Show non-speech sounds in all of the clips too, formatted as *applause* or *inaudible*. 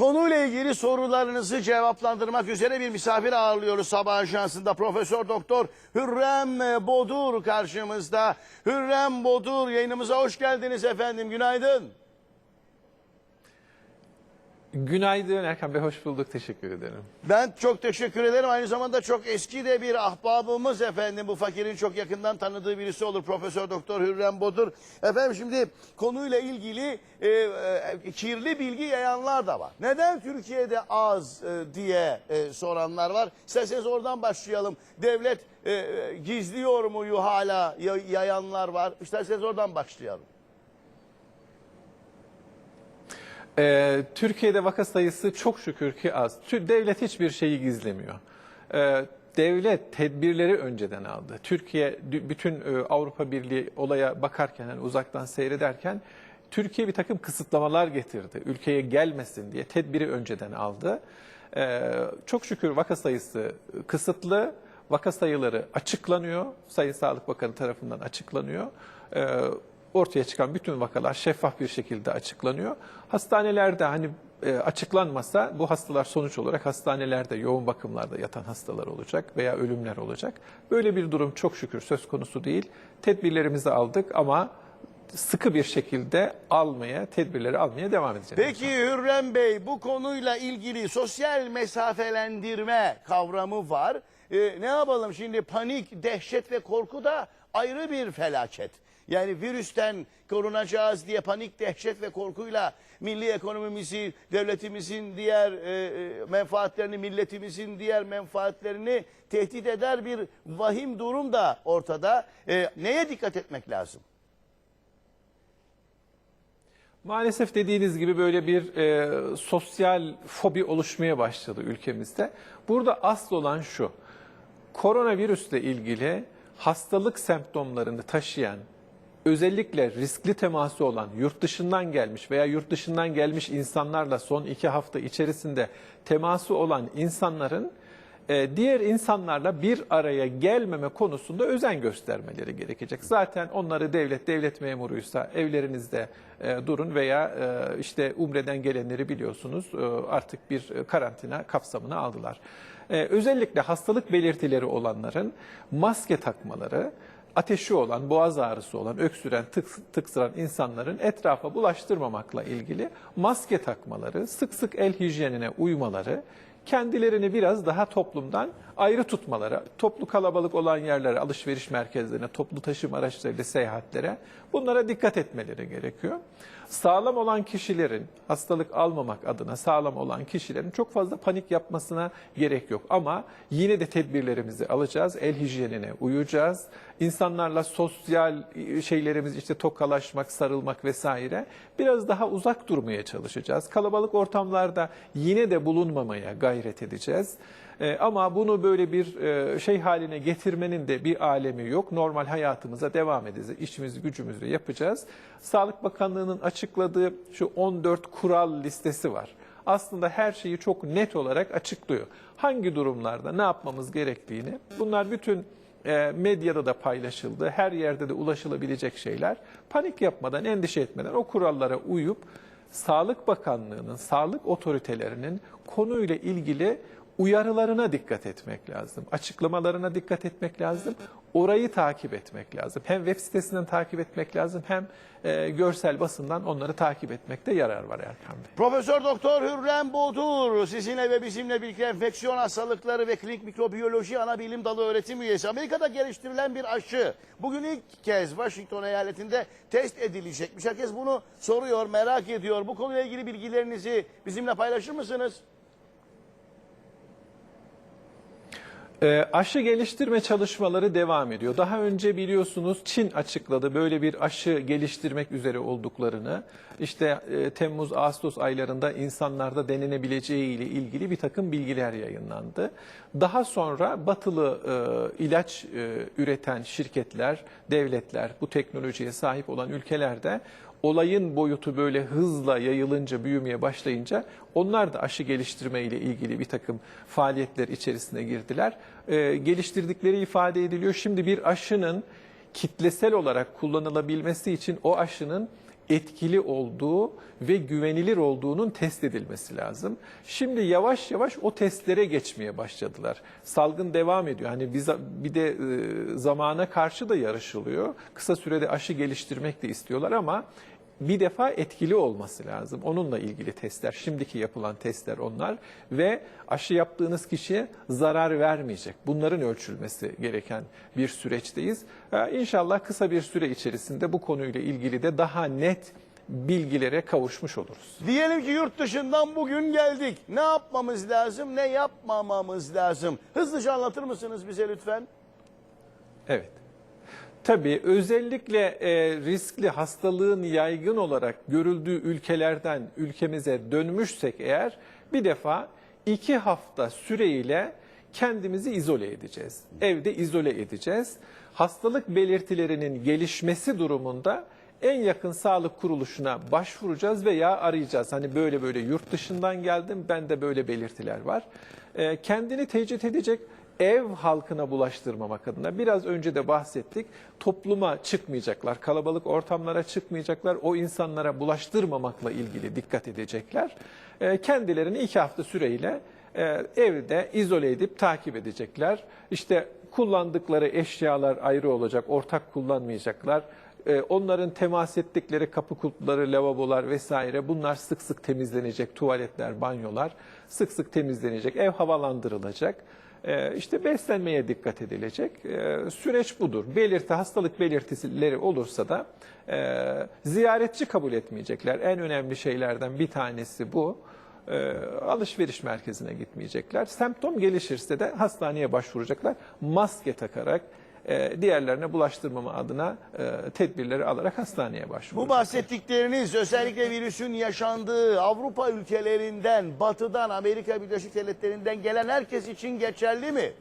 Konuyla ilgili sorularınızı cevaplandırmak üzere bir misafir ağırlıyoruz sabah ajansında. Profesör Doktor Hürrem Bodur karşımızda. Hürrem Bodur yayınımıza hoş geldiniz efendim. Günaydın. Günaydın Erkan Bey, hoş bulduk. Teşekkür ederim. Ben çok teşekkür ederim. Aynı zamanda çok eski de bir ahbabımız efendim. Bu fakirin çok yakından tanıdığı birisi olur. Profesör Doktor Hürrem Bodur. Efendim şimdi konuyla ilgili e, e, kirli bilgi yayanlar da var. Neden Türkiye'de az e, diye e, soranlar var. İsterseniz oradan başlayalım. Devlet e, e, gizliyor muyu hala ya- yayanlar var. İsterseniz oradan başlayalım. Ee, Türkiye'de vaka sayısı çok şükür ki az. Devlet hiçbir şeyi gizlemiyor. Ee, devlet tedbirleri önceden aldı. Türkiye bütün e, Avrupa Birliği olaya bakarken, yani uzaktan seyrederken Türkiye bir takım kısıtlamalar getirdi. Ülkeye gelmesin diye tedbiri önceden aldı. Ee, çok şükür vaka sayısı kısıtlı. Vaka sayıları açıklanıyor. Sayın Sağlık Bakanı tarafından açıklanıyor. Ee, ortaya çıkan bütün vakalar şeffaf bir şekilde açıklanıyor. Hastanelerde hani e, açıklanmasa bu hastalar sonuç olarak hastanelerde yoğun bakımlarda yatan hastalar olacak veya ölümler olacak. Böyle bir durum çok şükür söz konusu değil. Tedbirlerimizi aldık ama sıkı bir şekilde almaya, tedbirleri almaya devam edeceğiz. Peki Hürrem Bey bu konuyla ilgili sosyal mesafelendirme kavramı var. Ee, ne yapalım şimdi panik, dehşet ve korku da ayrı bir felaket. Yani virüsten korunacağız diye panik, dehşet ve korkuyla milli ekonomimizi, devletimizin diğer e, e, menfaatlerini, milletimizin diğer menfaatlerini tehdit eder bir vahim durum da ortada. E, neye dikkat etmek lazım? Maalesef dediğiniz gibi böyle bir e, sosyal fobi oluşmaya başladı ülkemizde. Burada asıl olan şu. Koronavirüsle ilgili hastalık semptomlarını taşıyan, özellikle riskli teması olan, yurt dışından gelmiş veya yurt dışından gelmiş insanlarla son iki hafta içerisinde teması olan insanların e, diğer insanlarla bir araya gelmeme konusunda özen göstermeleri gerekecek. Zaten onları devlet, devlet memuruysa evlerinizde e, durun veya e, işte umreden gelenleri biliyorsunuz artık bir karantina kapsamına aldılar. Özellikle hastalık belirtileri olanların maske takmaları, ateşi olan, boğaz ağrısı olan, öksüren, tık, tıksıran insanların etrafa bulaştırmamakla ilgili maske takmaları, sık sık el hijyenine uymaları, kendilerini biraz daha toplumdan ayrı tutmaları, toplu kalabalık olan yerlere, alışveriş merkezlerine, toplu taşıma araçlarıyla seyahatlere bunlara dikkat etmeleri gerekiyor. Sağlam olan kişilerin, hastalık almamak adına sağlam olan kişilerin çok fazla panik yapmasına gerek yok. Ama yine de tedbirlerimizi alacağız, el hijyenine uyacağız. İnsanlarla sosyal şeylerimiz işte tokalaşmak, sarılmak vesaire biraz daha uzak durmaya çalışacağız. Kalabalık ortamlarda yine de bulunmamaya gayret edeceğiz. Ee, ama bunu böyle bir e, şey haline getirmenin de bir alemi yok. Normal hayatımıza devam edeceğiz. İşimizi gücümüzü yapacağız. Sağlık Bakanlığı'nın açıkladığı şu 14 kural listesi var. Aslında her şeyi çok net olarak açıklıyor. Hangi durumlarda ne yapmamız gerektiğini bunlar bütün e, medyada da paylaşıldı. Her yerde de ulaşılabilecek şeyler. Panik yapmadan, endişe etmeden o kurallara uyup Sağlık Bakanlığı'nın, sağlık otoritelerinin konuyla ilgili uyarılarına dikkat etmek lazım. Açıklamalarına dikkat etmek lazım. Orayı takip etmek lazım. Hem web sitesinden takip etmek lazım hem e, görsel basından onları takip etmekte yarar var Erkan Bey. Profesör Doktor Hürrem Bodur sizinle ve bizimle birlikte enfeksiyon hastalıkları ve klinik mikrobiyoloji ana bilim dalı öğretim üyesi. Amerika'da geliştirilen bir aşı bugün ilk kez Washington eyaletinde test edilecekmiş. Herkes bunu soruyor, merak ediyor. Bu konuyla ilgili bilgilerinizi bizimle paylaşır mısınız? E, aşı geliştirme çalışmaları devam ediyor. Daha önce biliyorsunuz Çin açıkladı böyle bir aşı geliştirmek üzere olduklarını. İşte e, Temmuz, Ağustos aylarında insanlarda denenebileceği ile ilgili bir takım bilgiler yayınlandı. Daha sonra batılı e, ilaç e, üreten şirketler, devletler, bu teknolojiye sahip olan ülkelerde olayın boyutu böyle hızla yayılınca, büyümeye başlayınca onlar da aşı geliştirme ile ilgili bir takım faaliyetler içerisine girdiler. Ee, geliştirdikleri ifade ediliyor. Şimdi bir aşının kitlesel olarak kullanılabilmesi için o aşının etkili olduğu ve güvenilir olduğunun test edilmesi lazım. Şimdi yavaş yavaş o testlere geçmeye başladılar. Salgın devam ediyor. Hani bir de e, zamana karşı da yarışılıyor. Kısa sürede aşı geliştirmek de istiyorlar ama bir defa etkili olması lazım. Onunla ilgili testler, şimdiki yapılan testler onlar ve aşı yaptığınız kişiye zarar vermeyecek. Bunların ölçülmesi gereken bir süreçteyiz. Ee, İnşallah kısa bir süre içerisinde bu konuyla ilgili de daha net bilgilere kavuşmuş oluruz. Diyelim ki yurt dışından bugün geldik. Ne yapmamız lazım, ne yapmamamız lazım? Hızlıca anlatır mısınız bize lütfen? Evet. Tabii özellikle e, riskli hastalığın yaygın olarak görüldüğü ülkelerden ülkemize dönmüşsek eğer bir defa iki hafta süreyle kendimizi izole edeceğiz. Evde izole edeceğiz. Hastalık belirtilerinin gelişmesi durumunda en yakın sağlık kuruluşuna başvuracağız veya arayacağız. Hani böyle böyle yurt dışından geldim, bende böyle belirtiler var. E, kendini tecrit edecek ev halkına bulaştırmamak adına biraz önce de bahsettik. Topluma çıkmayacaklar, kalabalık ortamlara çıkmayacaklar. O insanlara bulaştırmamakla ilgili dikkat edecekler. Ee, Kendilerini iki hafta süreyle e, evde izole edip takip edecekler. İşte kullandıkları eşyalar ayrı olacak, ortak kullanmayacaklar. Ee, Onların temas ettikleri kapı kulpları, lavabolar vesaire bunlar sık sık temizlenecek. Tuvaletler, banyolar sık sık temizlenecek. Ev havalandırılacak. Ee, İşte beslenmeye dikkat edilecek. Ee, Süreç budur. Belirti, hastalık belirtileri olursa da e, ziyaretçi kabul etmeyecekler. En önemli şeylerden bir tanesi bu. Ee, Alışveriş merkezine gitmeyecekler. Semptom gelişirse de hastaneye başvuracaklar. Maske takarak e, diğerlerine bulaştırmama adına e, tedbirleri alarak hastaneye Bu başvuracaklar. bahsettikleriniz özellikle virüsün yaşandığı Avrupa ülkelerinden, batıdan, Amerika Birleşik Devletleri'nden gelen herkes için geçerli mi?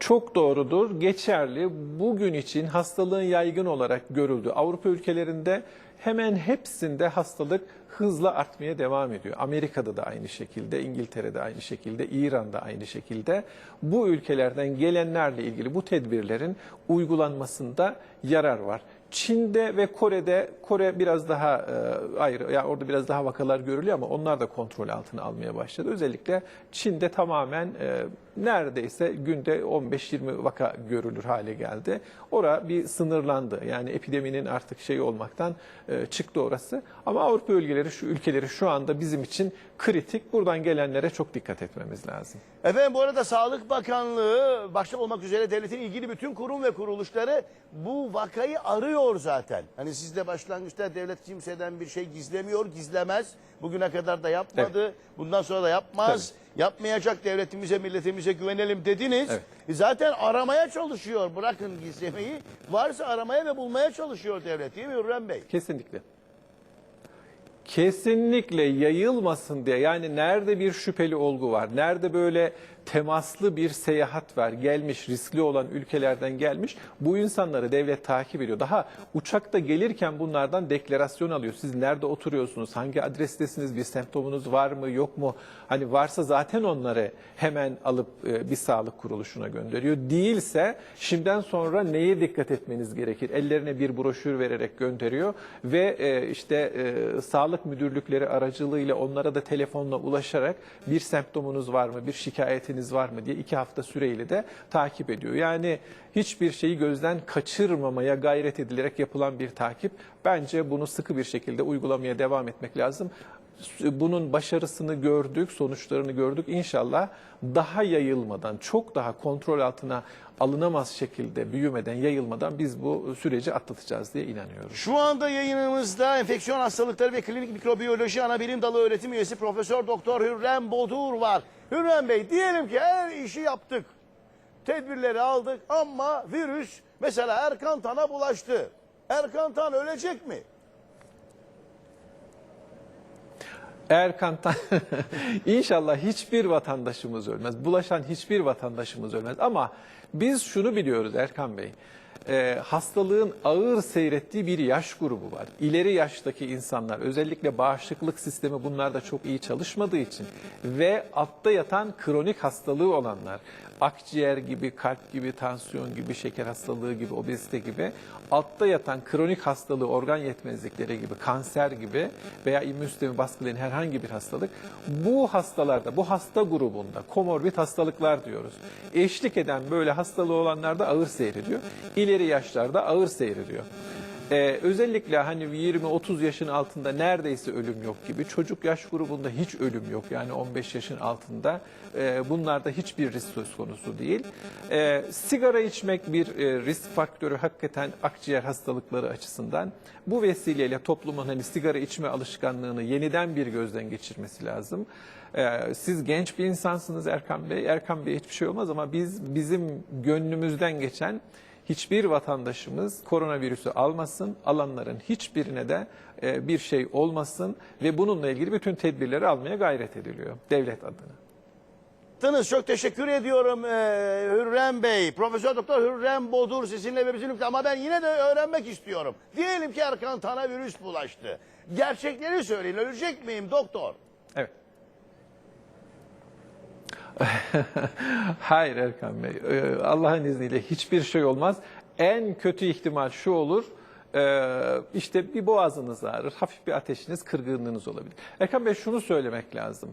Çok doğrudur, geçerli. Bugün için hastalığın yaygın olarak görüldü. Avrupa ülkelerinde hemen hepsinde hastalık hızla artmaya devam ediyor. Amerika'da da aynı şekilde, İngiltere'de aynı şekilde, İran'da aynı şekilde. Bu ülkelerden gelenlerle ilgili bu tedbirlerin uygulanmasında yarar var. Çin'de ve Kore'de Kore biraz daha e, ayrı ya orada biraz daha vakalar görülüyor ama onlar da kontrol altına almaya başladı. Özellikle Çin'de tamamen e, neredeyse günde 15-20 vaka görülür hale geldi. Ora bir sınırlandı. Yani epideminin artık şey olmaktan e, çıktı orası. Ama Avrupa ülkeleri şu ülkeleri şu anda bizim için kritik. Buradan gelenlere çok dikkat etmemiz lazım. Efendim bu arada Sağlık Bakanlığı başta olmak üzere devletin ilgili bütün kurum ve kuruluşları bu vakayı arıyor zaten. Hani sizde başlangıçta devlet kimseden bir şey gizlemiyor, gizlemez. Bugüne kadar da yapmadı. Bundan sonra da yapmaz. Yapmayacak devletimize, milletimize güvenelim dediniz. Evet. E Zaten aramaya çalışıyor. Bırakın gizlemeyi. Varsa aramaya ve bulmaya çalışıyor devlet değil mi Hürrem Bey? Kesinlikle. Kesinlikle yayılmasın diye yani nerede bir şüpheli olgu var, nerede böyle temaslı bir seyahat var, gelmiş riskli olan ülkelerden gelmiş bu insanları devlet takip ediyor. Daha uçakta gelirken bunlardan deklarasyon alıyor. Siz nerede oturuyorsunuz, hangi adrestesiniz, bir semptomunuz var mı yok mu? Hani varsa zaten onları hemen alıp e, bir sağlık kuruluşuna gönderiyor. Değilse şimdiden sonra neye dikkat etmeniz gerekir? Ellerine bir broşür vererek gönderiyor ve e, işte e, sağlık müdürlükleri aracılığıyla onlara da telefonla ulaşarak bir semptomunuz var mı, bir şikayetiniz var mı diye iki hafta süreyle de takip ediyor. Yani hiçbir şeyi gözden kaçırmamaya gayret edilerek yapılan bir takip. Bence bunu sıkı bir şekilde uygulamaya devam etmek lazım. Bunun başarısını gördük, sonuçlarını gördük. İnşallah daha yayılmadan, çok daha kontrol altına alınamaz şekilde büyümeden, yayılmadan biz bu süreci atlatacağız diye inanıyorum. Şu anda yayınımızda enfeksiyon hastalıkları ve klinik mikrobiyoloji ana bilim dalı öğretim üyesi Profesör Doktor Hürrem Bodur var. Hürrem Bey diyelim ki her işi yaptık. Tedbirleri aldık ama virüs mesela Erkan Tan'a bulaştı. Erkan Tan ölecek mi? Tan- *laughs* İnşallah hiçbir vatandaşımız ölmez. Bulaşan hiçbir vatandaşımız ölmez. Ama biz şunu biliyoruz Erkan Bey. e, hastalığın ağır seyrettiği bir yaş grubu var. İleri yaştaki insanlar özellikle bağışıklık sistemi bunlarda çok iyi çalışmadığı için ve altta yatan kronik hastalığı olanlar akciğer gibi, kalp gibi, tansiyon gibi, şeker hastalığı gibi, obezite gibi altta yatan kronik hastalığı, organ yetmezlikleri gibi, kanser gibi veya immün sistemi baskılayan herhangi bir hastalık bu hastalarda, bu hasta grubunda komorbid hastalıklar diyoruz. Eşlik eden böyle hastalığı olanlarda ağır seyrediyor. İleri yaşlarda ağır seyrediyor. Ee, özellikle hani 20-30 yaşın altında neredeyse ölüm yok gibi. Çocuk yaş grubunda hiç ölüm yok. Yani 15 yaşın altında e, bunlarda hiçbir risk söz konusu değil. Ee, sigara içmek bir e, risk faktörü hakikaten akciğer hastalıkları açısından. Bu vesileyle toplumun hani sigara içme alışkanlığını yeniden bir gözden geçirmesi lazım. Ee, siz genç bir insansınız Erkan Bey. Erkan Bey hiçbir şey olmaz ama biz bizim gönlümüzden geçen hiçbir vatandaşımız koronavirüsü almasın, alanların hiçbirine de e, bir şey olmasın ve bununla ilgili bütün tedbirleri almaya gayret ediliyor devlet adına. Yaptınız. Çok teşekkür ediyorum ee, Hürrem Bey. Profesör Doktor Hürrem Bodur sizinle ve bizimle ama ben yine de öğrenmek istiyorum. Diyelim ki Erkan Tan'a virüs bulaştı. Gerçekleri söyleyin. Ölecek miyim doktor? Evet. *laughs* Hayır Erkan Bey. Ee, Allah'ın izniyle hiçbir şey olmaz. En kötü ihtimal şu olur. ee, işte bir boğazınız ağrır, hafif bir ateşiniz, kırgınlığınız olabilir. Erkan Bey şunu söylemek lazım.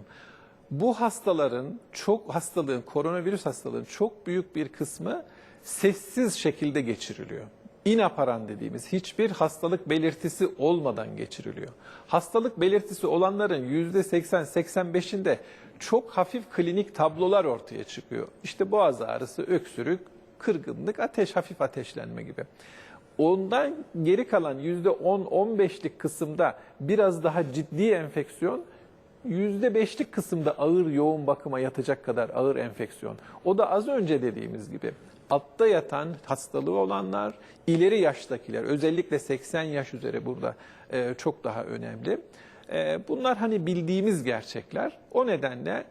Bu hastaların çok hastalığın, koronavirüs hastalığın çok büyük bir kısmı sessiz şekilde geçiriliyor. İnaparan dediğimiz hiçbir hastalık belirtisi olmadan geçiriliyor. Hastalık belirtisi olanların %80-85'inde çok hafif klinik tablolar ortaya çıkıyor. İşte boğaz ağrısı, öksürük, kırgınlık, ateş, hafif ateşlenme gibi. Ondan geri kalan %10-15'lik kısımda biraz daha ciddi enfeksiyon, %5'lik kısımda ağır yoğun bakıma yatacak kadar ağır enfeksiyon. O da az önce dediğimiz gibi altta yatan hastalığı olanlar, ileri yaştakiler, özellikle 80 yaş üzeri burada e, çok daha önemli. E, bunlar hani bildiğimiz gerçekler. O nedenle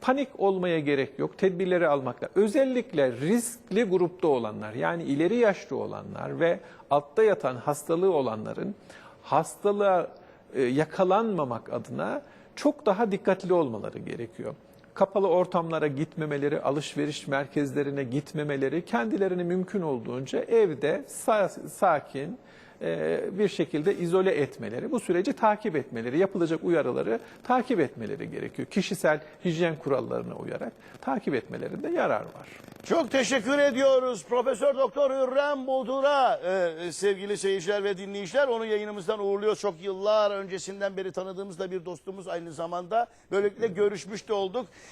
panik olmaya gerek yok. Tedbirleri almakla. Özellikle riskli grupta olanlar yani ileri yaşlı olanlar ve altta yatan hastalığı olanların hastalığa e, yakalanmamak adına çok daha dikkatli olmaları gerekiyor. Kapalı ortamlara gitmemeleri, alışveriş merkezlerine gitmemeleri, kendilerini mümkün olduğunca evde sa- sakin bir şekilde izole etmeleri, bu süreci takip etmeleri, yapılacak uyarıları takip etmeleri gerekiyor. Kişisel hijyen kurallarına uyarak takip etmelerinde yarar var. Çok teşekkür ediyoruz Profesör Doktor Hürrem Bodur'a Ee, sevgili seyirciler ve dinleyiciler. Onu yayınımızdan uğurluyor. Çok yıllar öncesinden beri tanıdığımız da bir dostumuz aynı zamanda. Böylelikle görüşmüş de olduk.